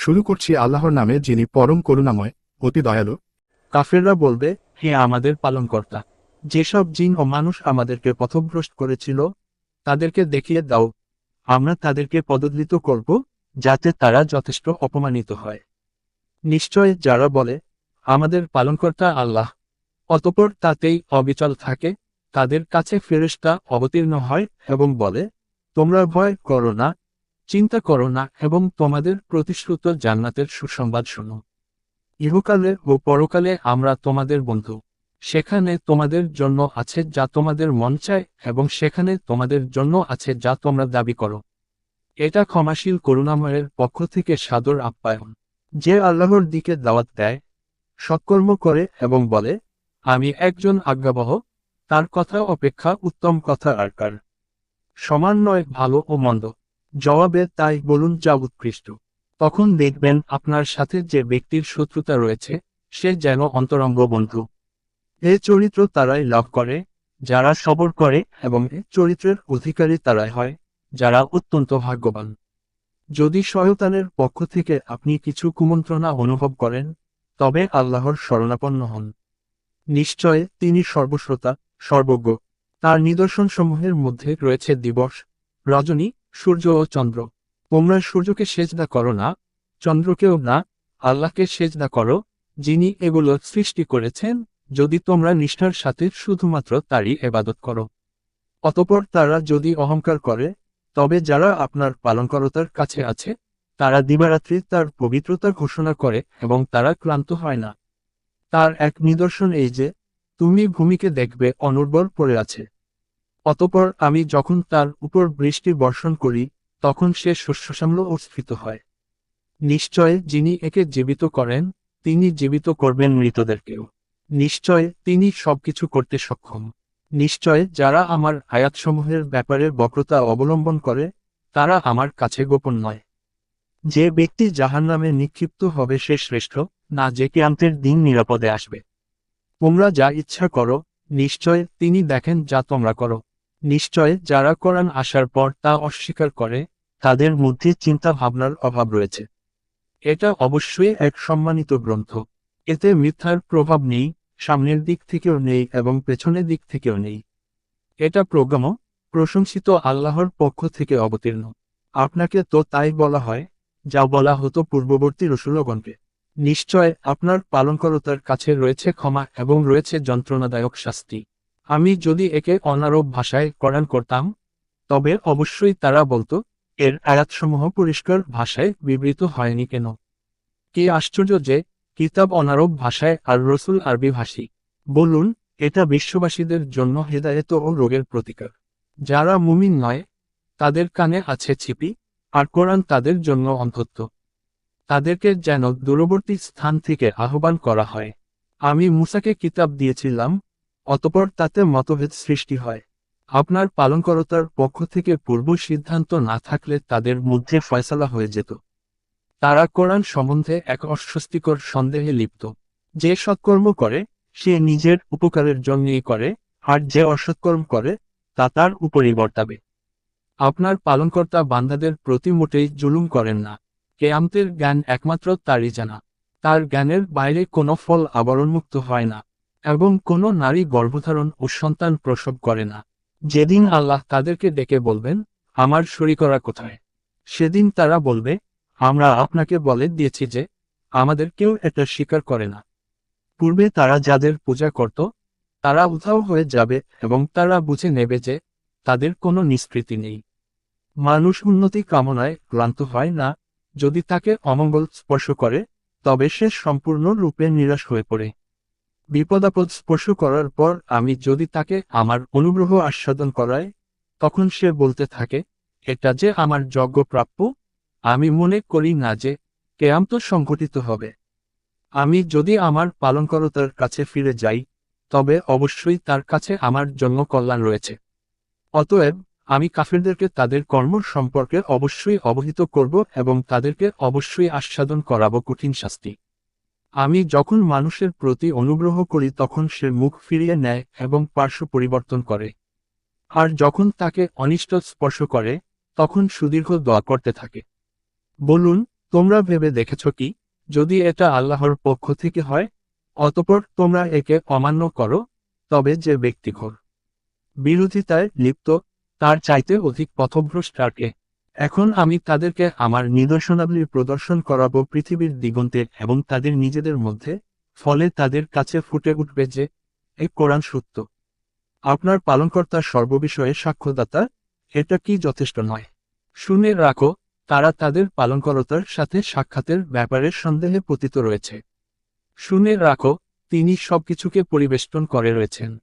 শুরু করছি আল্লাহর নামে যিনি পরম করুণাময়, অতি দয়ালু। কাফেররা বলবে, হে আমাদের পালনকর্তা, যেসব জিন ও মানুষ আমাদেরকে পথভ্রষ্ট করেছিল, তাদেরকে দেখিয়ে দাও। আমরা তাদেরকে পদদলিত করব, যাতে তারা যথেষ্ট অপমানিত হয়। নিশ্চয় যারা বলে, আমাদের পালনকর্তা আল্লাহ, অতপর তাতেই অবিচল থাকে, তাদের কাছে ফেরেশতা অবতীর্ণ হয় এবং বলে, তোমরা ভয় করো না চিন্তা করো না এবং তোমাদের প্রতিশ্রুত জান্নাতের সুসংবাদ শোনো। ইহকালে ও পরকালে আমরা তোমাদের বন্ধু। সেখানে তোমাদের জন্য আছে যা তোমাদের মন চায় এবং সেখানে তোমাদের জন্য আছে যা তোমরা দাবি করো। এটা ক্ষমাশীল করুণাময়ের পক্ষ থেকে সাদর আপ্যায়ন। যে আল্লাহর দিকে দাওয়াত দেয়, সৎকর্ম করে এবং বলে, আমি একজন আজ্ঞাবহ, তার কথা অপেক্ষা উত্তম কথা আর কার। সমান নয় ভালো ও মন্দ। জবাবে তাই বলুন যা উৎকৃষ্ট তখন দেখবেন আপনার সাথে যে ব্যক্তির শত্রুতা রয়েছে, সে যেন অন্তরঙ্গ বন্ধু। এ চরিত্র তারাই লাভ করে, যারা সবর করে এবং এ চরিত্রের অধিকারী তারাই হয়, যারা অত্যন্ত ভাগ্যবান। যদি শয়তানের পক্ষ থেকে আপনি কিছু কুমন্ত্রণা অনুভব করেন, তবে আল্লাহর শরণাপন্ন হন। নিশ্চয় তিনি সর্বশ্রোতা, সর্বজ্ঞ। তার নিদর্শনসমূহের মধ্যে রয়েছে দিবস, রজনী সূর্য ও চন্দ্র। তোমরা সূর্যকে সেজদা করো না, চন্দ্রকেও না, আল্লাহকে সেজদা করো, যিনি এগুলো সৃষ্টি করেছেন, যদি তোমরা নিষ্ঠার সাথে শুধুমাত্র তারই এবাদত করো। অতপর তারা যদি অহংকার করে, তবে যারা আপনার পালনকরতার কাছে আছে, তারা দিবারাত্রি তার পবিত্রতা ঘোষণা করে এবং তারা ক্লান্ত হয় না। তার এক নিদর্শন এই যে, তুমি ভূমিকে দেখবে অনুর্বর পড়ে আছে। অতপর আমি যখন তার উপর বৃষ্টি বর্ষণ করি, তখন সে শস্যশ্যামল ও স্ফীত হয়। নিশ্চয় যিনি একে জীবিত করেন, তিনি জীবিত করবেন মৃতদেরকেও। নিশ্চয় তিনি সবকিছু করতে সক্ষম। নিশ্চয় যারা আমার আয়াতসমূহের ব্যাপারে বক্রতা অবলম্বন করে, তারা আমার কাছে গোপন নয়। যে ব্যক্তি জাহান নামে নিক্ষিপ্ত হবে সে শ্রেষ্ঠ, না যে কিয়ামতের দিন নিরাপদে আসবে। তোমরা যা ইচ্ছা করো, নিশ্চয় তিনি দেখেন যা তোমরা করো। নিশ্চয় যারা কোরআন আসার পর তা অস্বীকার করে, তাদের মধ্যে চিন্তা ভাবনার অভাব রয়েছে। এটা অবশ্যই এক সম্মানিত গ্রন্থ। এতে মিথ্যার প্রভাব নেই, সামনের দিক থেকেও নেই এবং পেছনের দিক থেকেও নেই। এটা প্রোগ্রাম প্রশংসিত আল্লাহর পক্ষ থেকে অবতীর্ণ। আপনাকে তো তাই বলা হয়, যা বলা হতো পূর্ববর্তী রসুলগণকে। নিশ্চয় আপনার পালনকরতার কাছে রয়েছে ক্ষমা এবং রয়েছে যন্ত্রণাদায়ক শাস্তি। আমি যদি একে অনারব ভাষায় কোরআন করতাম, তবে অবশ্যই তারা বলতো, এর আয়াতসমূহ পরিষ্কার ভাষায় বিবৃত হয়নি কেন? কি আশ্চর্য যে, কিতাব অনারব ভাষায় আর রসুল আরবি ভাষী। বলুন, এটা বিশ্ববাসীদের জন্য হেদায়েত ও রোগের প্রতিকার। যারা মুমিন নয়, তাদের কানে আছে ছিপি, আর কোরআন তাদের জন্য অন্তত্ব তাদেরকে যেন দূরবর্তী স্থান থেকে আহ্বান করা হয়। আমি মুসাকে কিতাব দিয়েছিলাম অতপর তাতে মতভেদ সৃষ্টি হয়। আপনার পালনকরতার পক্ষ থেকে পূর্ব সিদ্ধান্ত না থাকলে তাদের মধ্যে ফয়সালা হয়ে যেত। তারা কোরআন সম্বন্ধে এক অস্বস্তিকর সন্দেহে লিপ্ত। যে সৎকর্ম করে, সে নিজের উপকারের জন্যই করে, আর যে অসৎকর্ম করে, তা তার উপরই বর্তাবে। আপনার পালনকর্তা বান্দাদের প্রতি মোটেই জুলুম করেন না। কেয়ামতের জ্ঞান একমাত্র তারই জানা। তার জ্ঞানের বাইরে কোনো ফল আবরণমুক্ত হয় না। এবং কোনো নারী গর্ভধারণ ও সন্তান প্রসব করে না। যেদিন আল্লাহ তাদেরকে ডেকে বলবেন, আমার শরিকরা কোথায়? সেদিন তারা বলবে, আমরা আপনাকে বলে দিয়েছি যে, আমাদের কেউ এটা স্বীকার করে না। পূর্বে তারা যাদের পূজা করত, তারা উধাও হয়ে যাবে এবং তারা বুঝে নেবে যে, তাদের কোনো নিষ্কৃতি নেই। মানুষ উন্নতি কামনায় ক্লান্ত হয় না। যদি তাকে অমঙ্গল স্পর্শ করে, তবে সে সম্পূর্ণ রূপে নিরাশ হয়ে পড়ে। বিপদাপদ স্পর্শ করার পর আমি যদি তাকে আমার অনুগ্রহ আস্বাদন করাই, তখন সে বলতে থাকে, এটা যে আমার যজ্ঞ প্রাপ্য, আমি মনে করি না যে কেয়ামত সংঘটিত হবে। আমি যদি আমার পালনকরতার কাছে ফিরে যাই, তবে অবশ্যই তার কাছে আমার জন্য কল্যাণ রয়েছে। অতএব আমি কাফিরদেরকে তাদের কর্ম সম্পর্কে অবশ্যই অবহিত করব এবং তাদেরকে অবশ্যই আস্বাদন করাবো কঠিন শাস্তি। আমি যখন মানুষের প্রতি অনুগ্রহ করি তখন সে মুখ ফিরিয়ে নেয় এবং পার্শ্ব পরিবর্তন করে। আর যখন তাকে অনিষ্ট স্পর্শ করে, তখন সুদীর্ঘ দোয়া করতে থাকে। বলুন, তোমরা ভেবে দেখেছ কি? যদি এটা আল্লাহর পক্ষ থেকে হয়, অতপর তোমরা একে অমান্য করো, তবে যে ব্যক্তি ঘোর। বিরোধিতায় লিপ্ত, তার চাইতে অধিক পথভ্রষ্টাকে এখন আমি তাদেরকে আমার নিদর্শনাবলী প্রদর্শন করাবো পৃথিবীর দিগন্তে এবং তাদের নিজেদের মধ্যে, ফলে তাদের কাছে ফুটে উঠবে যে এই কোরআন সত্য। আপনার পালনকর্তা সর্ববিষয়ে সাক্ষ্যদাতা, এটা কি যথেষ্ট নয়? শুনে রাখো, তারা তাদের পালনকর্তার সাথে সাক্ষাতের ব্যাপারে সন্দেহে পতিত রয়েছে। শুনে রাখো, তিনি সবকিছুকে পরিবেষ্টন করে রয়েছেন।